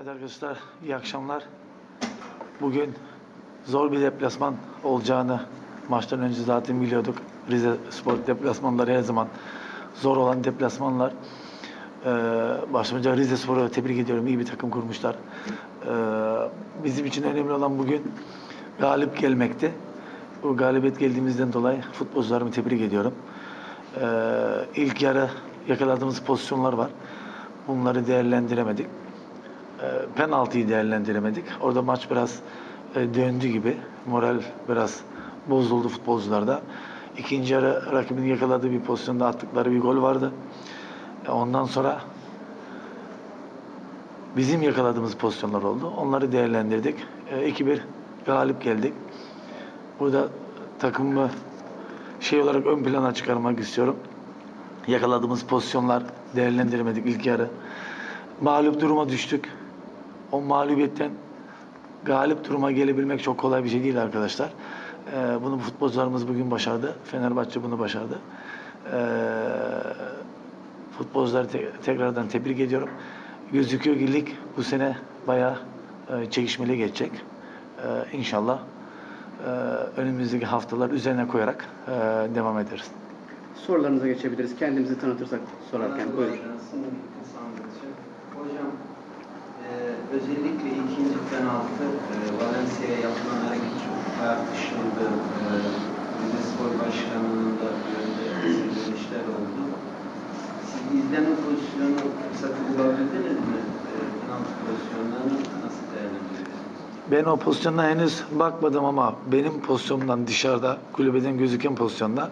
Evet arkadaşlar iyi akşamlar. Bugün zor bir deplasman olacağını maçtan önce zaten biliyorduk. Rize Spor deplasmanları her zaman zor olan deplasmanlar. Ee, başlıca Rize Spor'u tebrik ediyorum. İyi bir takım kurmuşlar. Ee, bizim için önemli olan bugün galip gelmekti. Bu galibiyet geldiğimizden dolayı futbolcularımı tebrik ediyorum. Ee, ilk yarı yakaladığımız pozisyonlar var. Bunları değerlendiremedik. E, penaltıyı değerlendiremedik. Orada maç biraz e, döndü gibi. Moral biraz bozuldu futbolcularda. İkinci yarı rakibin yakaladığı bir pozisyonda attıkları bir gol vardı. E, ondan sonra bizim yakaladığımız pozisyonlar oldu. Onları değerlendirdik. E, 2-1 galip geldik. Burada takımımı şey olarak ön plana çıkarmak istiyorum. Yakaladığımız pozisyonlar değerlendiremedik ilk yarı. Mağlup duruma düştük. O mağlubiyetten galip duruma gelebilmek çok kolay bir şey değil arkadaşlar. Ee, bunu futbolcularımız bugün başardı. Fenerbahçe bunu başardı. Ee, futbolcuları te- tekrardan tebrik ediyorum. Gözüküyor ki lig bu sene bayağı e, çekişmeli geçecek. Ee, inşallah e, önümüzdeki haftalar üzerine koyarak e, devam ederiz. Sorularınıza geçebiliriz. Kendimizi tanıtırsak sorarken. Buyurun. Özellikle ikinci penaltı e, Valencia'ya yapılan hareket çok tartışıldı. E, Spor Başkanı'nın da yönde söyleşler oldu. Siz izleme pozisyonu fırsatı bulabildiniz mi? E, penaltı pozisyonlarını nasıl değerlendiriyorsunuz? Ben o pozisyona henüz bakmadım ama benim pozisyonumdan dışarıda kulübeden gözüken pozisyonda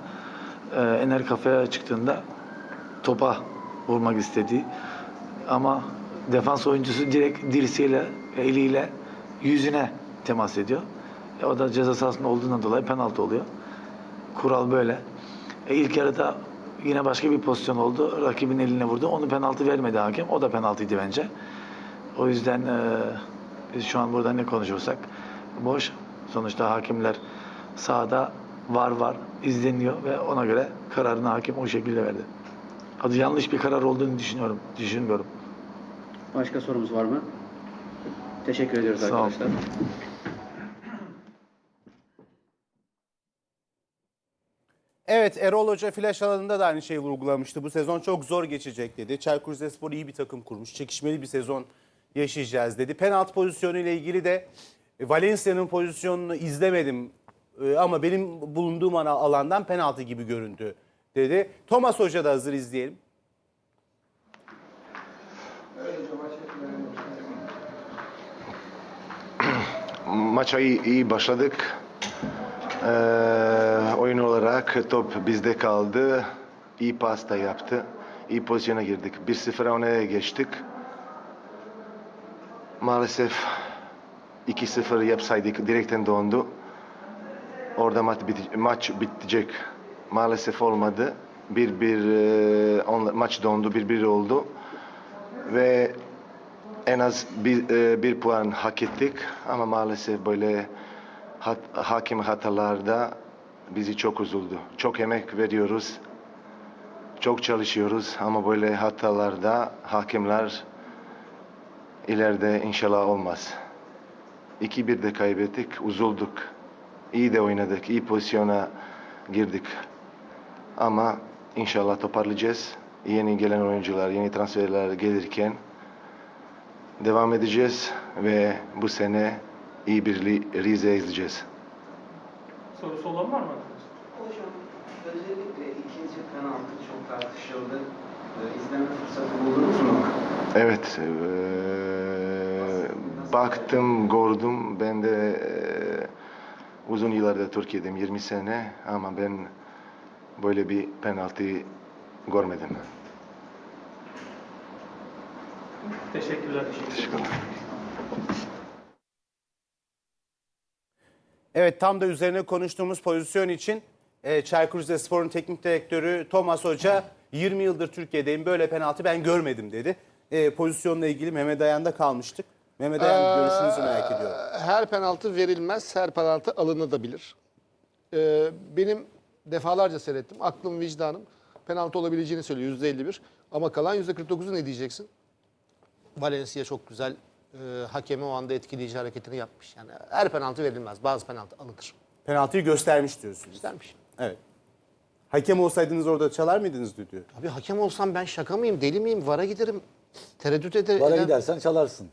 e, Ener kafaya çıktığında topa vurmak istedi. Ama defans oyuncusu direkt dirseğiyle, eliyle yüzüne temas ediyor. E, o da ceza sahasında olduğundan dolayı penaltı oluyor. Kural böyle. E, ilk yarıda yine başka bir pozisyon oldu. Rakibin eline vurdu. Onu penaltı vermedi hakem. O da penaltıydı bence. O yüzden e, biz şu an burada ne konuşursak boş. Sonuçta hakimler sahada var var izleniyor ve ona göre kararını hakim o şekilde verdi. Adı yanlış bir karar olduğunu düşünüyorum. Düşünmüyorum. Başka sorumuz var mı? Teşekkür ediyoruz Sağ olun. arkadaşlar. Evet Erol Hoca flash alanında da aynı şeyi vurgulamıştı. Bu sezon çok zor geçecek dedi. Çaykur Rizespor iyi bir takım kurmuş. Çekişmeli bir sezon yaşayacağız dedi. Penaltı pozisyonu ile ilgili de e, Valencia'nın pozisyonunu izlemedim e, ama benim bulunduğum ana- alandan penaltı gibi göründü dedi. Thomas Hoca da hazır izleyelim. Maça iyi, iyi başladık. Ee, oyun olarak top bizde kaldı. İyi pas da yaptı. İyi pozisyona girdik. 1-0 öne geçtik. Maalesef 2-0 yapsaydık direkten dondu. Orada maç, bite- maç bitecek. Maalesef olmadı. 1-1 e, maç dondu. 1-1 oldu. Ve en az bir, e, bir puan hak ettik ama maalesef böyle hat, hakim hatalarda bizi çok üzüldü. Çok emek veriyoruz, çok çalışıyoruz ama böyle hatalarda hakimler ileride inşallah olmaz. 2-1 de kaybettik, üzüldük. İyi de oynadık, iyi pozisyona girdik. Ama inşallah toparlayacağız. Yeni gelen oyuncular, yeni transferler gelirken devam edeceğiz ve bu sene iyi bir Rize izleyeceğiz. Sorusu olan var mı? Hocam özellikle ikinci penaltı çok tartışıldı. E, izleme fırsatı buldunuz mu? Evet, eee, baktım, gördüm. Ben de eee, uzun yıllarda Türkiye'deyim, 20 sene ama ben böyle bir penaltı görmedim. Teşekkürler. Teşekkürler. Evet tam da üzerine konuştuğumuz pozisyon için e, Çaykur Rizespor'un teknik direktörü Thomas Hoca 20 yıldır Türkiye'deyim böyle penaltı ben görmedim dedi. E, pozisyonla ilgili Mehmet Ayan'da kalmıştık. Mehmet Ayan görüşünüzü merak ediyorum. Her penaltı verilmez, her penaltı alınabilir. Ee, benim defalarca seyrettim. Aklım, vicdanım penaltı olabileceğini söylüyor %51. Ama kalan %49'u ne diyeceksin? Valencia çok güzel e, hakemi o anda etkileyici hareketini yapmış. Yani her penaltı verilmez. Bazı penaltı alınır. Penaltıyı göstermiş diyorsunuz. İstermiş. Evet. Hakem olsaydınız orada çalar mıydınız düdüğü? Abi hakem olsam ben şaka mıyım, deli miyim? Vara giderim. Tereddüt ederim. Vara gidersen çalarsın.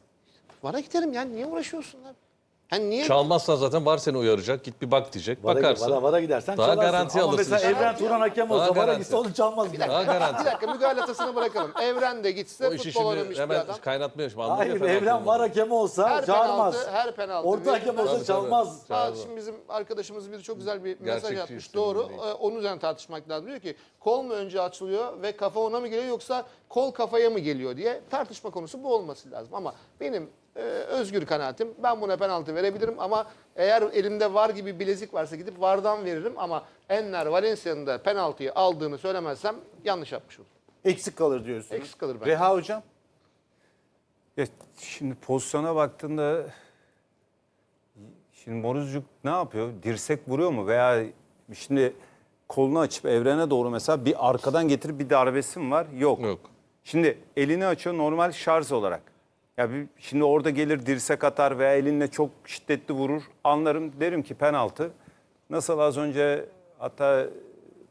Vara giderim yani niye uğraşıyorsun abi? Yani niye? Çalmazsan zaten var seni uyaracak. Git bir bak diyecek. Vara, Bakarsın. vara, vara gidersen Daha çalarsın. garanti Ama alırsın mesela işte. Evren Turan hakem Daha olsa vara garanti. gitse onu çalmaz. bile. Daha garanti. Bir dakika mügalatasını bırakalım. Evren de gitse o işi futbol şimdi oynamış bir hemen adam. kaynatmıyor şimdi. anladın Hayır ya penaltı Evren var hakemi olsa Her çağırmaz. penaltı, her penaltı. Orta hakem olsa Tabii, çalmaz. tabii. Ha, Çağırdı. şimdi bizim arkadaşımız biri çok güzel bir mesaj Gerçekçi atmış. Doğru. değil. Ee, Onun üzerine tartışmak lazım. Diyor ki kol mu önce açılıyor ve kafa ona mı geliyor yoksa kol kafaya mı geliyor diye tartışma konusu bu olması lazım. Ama benim e, özgür kanaatim ben buna penaltı verebilirim ama eğer elimde var gibi bilezik varsa gidip vardan veririm ama Enner Valencia'nın da penaltıyı aldığını söylemezsem yanlış yapmış olurum. Eksik kalır diyorsunuz. Eksik kalır bence. Reha hocam? Ya şimdi pozisyona baktığında şimdi Moruzcuk ne yapıyor? Dirsek vuruyor mu? Veya şimdi kolunu açıp evrene doğru mesela bir arkadan getirip bir darbesi mi var? Yok. Yok. Şimdi elini açıyor normal şarj olarak. Ya bir, şimdi orada gelir dirsek atar veya elinle çok şiddetli vurur. Anlarım derim ki penaltı. Nasıl az önce hatta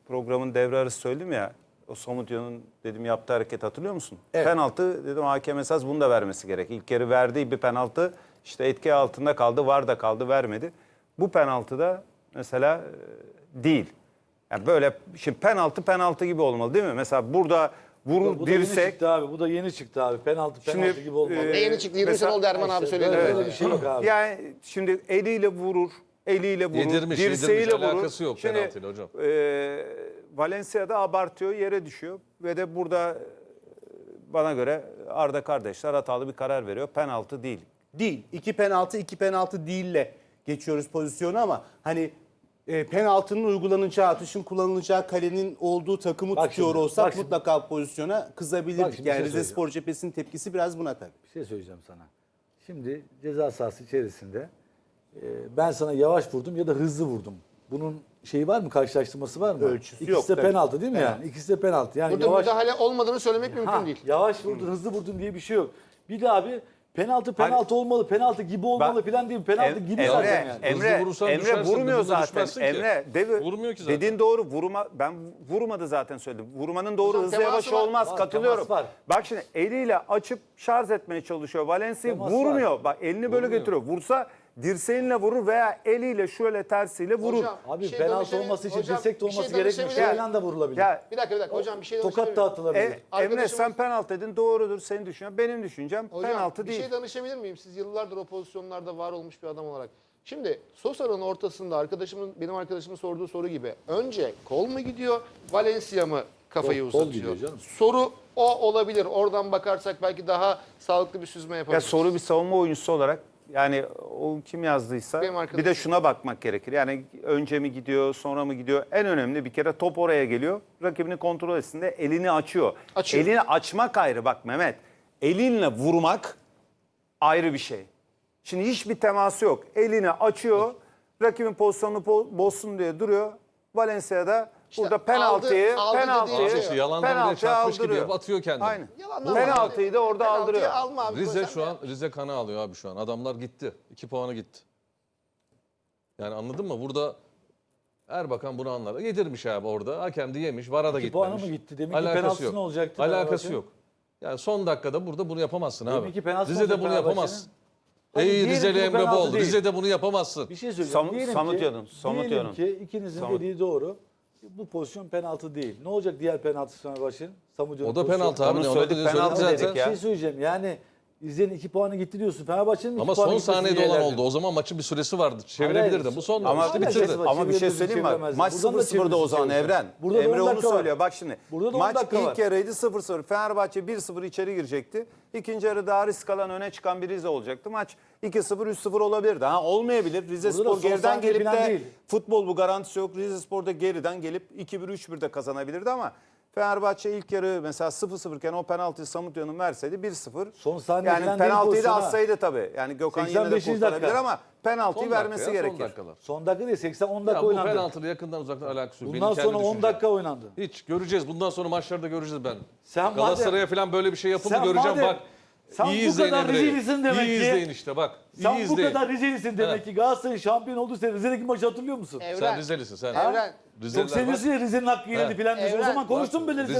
programın devre arası söyledim ya. O Somutya'nın dedim yaptığı hareket hatırlıyor musun? Penaltı dedim hakem esas bunu da vermesi gerek. İlk kere verdiği bir penaltı işte etki altında kaldı. Var da kaldı vermedi. Bu penaltıda mesela e, değil. Yani böyle şimdi penaltı penaltı gibi olmalı değil mi? Mesela burada vurur Bu da yeni dirsek çıktı abi. Bu da yeni çıktı abi. Penaltı penaltı Şimdi, gibi olmalı. e, yeni çıktı 20 sene mesela- oldu Erman abi söyledi. böyle. bir şey yok abi. yani şimdi eliyle vurur, eliyle vurur, Yedirmiş, dirseğiyle yedirmiş. vurur. Alakası yok Şimdi, penaltıyla hocam. E, Valencia'da abartıyor, yere düşüyor ve de burada e, bana göre Arda kardeşler hatalı bir karar veriyor. Penaltı değil. Değil. İki penaltı, iki penaltı değille geçiyoruz pozisyonu ama hani e, penaltının uygulanacağı, atışın kullanılacağı kalenin olduğu takımı Bak tutuyor şimdi, olsak bak şimdi. mutlaka pozisyona kızabilirdik. Bak şimdi bir yani şey Rize. Spor cephesinin tepkisi biraz buna tabii. Bir şey söyleyeceğim sana. Şimdi ceza sahası içerisinde e, ben sana yavaş vurdum ya da hızlı vurdum. Bunun şeyi var mı? Karşılaştırması var mı? Ölçüsü İkisi yok de tabii. penaltı değil mi yani? İkisi de penaltı. Yani Burada yavaş, müdahale olmadığını söylemek mümkün Ha, değil. yavaş vurdun, hızlı vurdun diye bir şey yok. Bir de abi penaltı penaltı olmalı, penaltı gibi olmalı Ben- falan değil. Penaltı Em- gibi Emre, zaten yani. Emre, Hızlı vurursan Emre vurmuyor zaten. Emre devi, Vurmuyor ki zaten. Dediğin doğru. Vurma ben vurmadı zaten söyledim. Vurmanın doğru Hocam hızlı yavaş var. olmaz. Var, katılıyorum. var. Bak şimdi eliyle açıp şarj etmeye çalışıyor. Valencia vurmuyor. Bak elini böyle Vurmuyor. götürüyor. Vursa dirseğinle vurur veya eliyle şöyle tersiyle vurur. Hocam, Abi şey penaltı danışabilir- olması için Hocam, dirsek de bir şey olması gerekmiyor. danışabilir miyim? Şeyle de vurulabilir. ya Bir dakika bir dakika hocam bir şey Tokat da atılabilir. e, Emre Arkadaşımız- sen penaltı dedin doğrudur senin düşüncen. Benim düşüncem Hocam penaltı bir değil. şey danışabilir miyim? Siz yıllardır o pozisyonlarda var olmuş bir adam olarak. Şimdi Sosa'nın ortasında arkadaşımın benim arkadaşımın sorduğu soru gibi önce kol mu gidiyor, Valencia mı kafayı Kol- kol uzatıyor? gidiyor canım. Soru o olabilir. Oradan bakarsak belki daha sağlıklı bir süzme Ya yapabiliriz. soru bir savunma oyuncusu olarak yani o kim yazdıysa Benim arkadaşım. bir de şuna bakmak gerekir. Yani önce mi gidiyor, sonra mı gidiyor? En önemli bir kere top oraya geliyor. Rakibini kontrol etsin elini açıyor. Açıyor. Elini açmak ayrı bak Mehmet. Elinle vurmak ayrı bir şey. Şimdi hiçbir teması yok. Elini açıyor. Rakibin pozisyonunu po- bozsun diye duruyor. Valencia'da burada penaltıyı, aldı- aldı penaltıyı, dediği Abi şey. işte yalandan buraya penaltıyı çarpmış gibi aldırıyor. atıyor kendini. Aynen. Yalandan Penaltıyı da orada Penaltıyı aldırıyor. alma abi. Rize şu de- an Rize kanı alıyor abi şu an. Adamlar gitti. İki puanı gitti. Yani anladın mı? Burada Erbakan bunu anlar. Yedirmiş abi orada. Hakem de yemiş. Vara da gitmemiş. puanı mı gitti? Demek ki Alakası penaltısı yok. ne olacaktı Alakası yok. Yani son dakikada burada bunu yapamazsın abi. Demek ki penaltısı Rize'de olacak bunu. Hadi Ey Rizeli ki Emre penaltı Bol. değil. Rize'de bunu yapamazsın. Bir şey söyleyeceğim. Sam- diyelim Samutyan'ın, ki, Samutyan'ın. diyelim ki ikinizin Samut- dediği doğru. Bu pozisyon penaltı değil. Ne olacak diğer penaltı Fenerbahçe'nin? Samutyan'ın O da pozisyonu. penaltı abi. Onu Ne söyledik, söyledik, penaltı söyledik dedik zaten. Bir ya. şey söyleyeceğim. Yani İzleyenin iki puanı gitti diyorsun. Fenerbahçe'nin Ama puanı son gitmesi saniyede olan oldu. O zaman maçın bir süresi vardı. Çevirebilirdi. Bu son Ama, Hala bitirdi. ama bir şey Çevirebilirsin, söyleyeyim mi? Maç Buradan da 0-0'da o zaman çevirebilirsin. Evren. Burada da Emre 10 onu dakika var. söylüyor. Bak şimdi. Burada da 10 Maç dakika ilk var. yarıydı 0-0. Fenerbahçe 1-0 içeri girecekti. İkinci yarı daha risk alan öne çıkan bir Rize olacaktı. Maç 2-0 3-0 olabilirdi. Ha olmayabilir. Rize Burada da Spor son geriden saniye gelip falan de değil. futbol bu garantisi yok. Rize Spor da geriden gelip 2-1 3-1 de kazanabilirdi ama Fenerbahçe ilk yarı mesela 0-0 iken o penaltıyı Samutya'nın verseydi 1-0. Son saniye yani penaltıyı da atsaydı tabii. Yani Gökhan yine de 85. kurtarabilir dakika. ama penaltıyı Son dakika vermesi ya, son gerekir. dakikalar. Son dakika değil 80-10 Ya dakika bu oynandı. penaltıyla yakından uzaktan alakası yok. Bundan Benim kendi sonra 10 düşüncem. dakika oynandı. Hiç göreceğiz. Bundan sonra maçlarda göreceğiz ben. Sen madem- Galatasaray'a falan böyle bir şey yapıldı Sen göreceğim madem- bak. Sen iyi bu izleyin kadar Emre'yi. Rizelisin demek İyi ki. izleyin işte bak. Sen iyi bu izleyin. kadar Rizelisin demek ki. Galatasaray şampiyon oldu sene Rize'deki maçı hatırlıyor musun? Evren. Sen Rizelisin sen. Evren. Rizeliler bak. seviyorsun ya Rize'nin hakkı yenildi Evet. filan diyorsun. O Evren. zaman konuştun mu böyle Rize- Rize'den?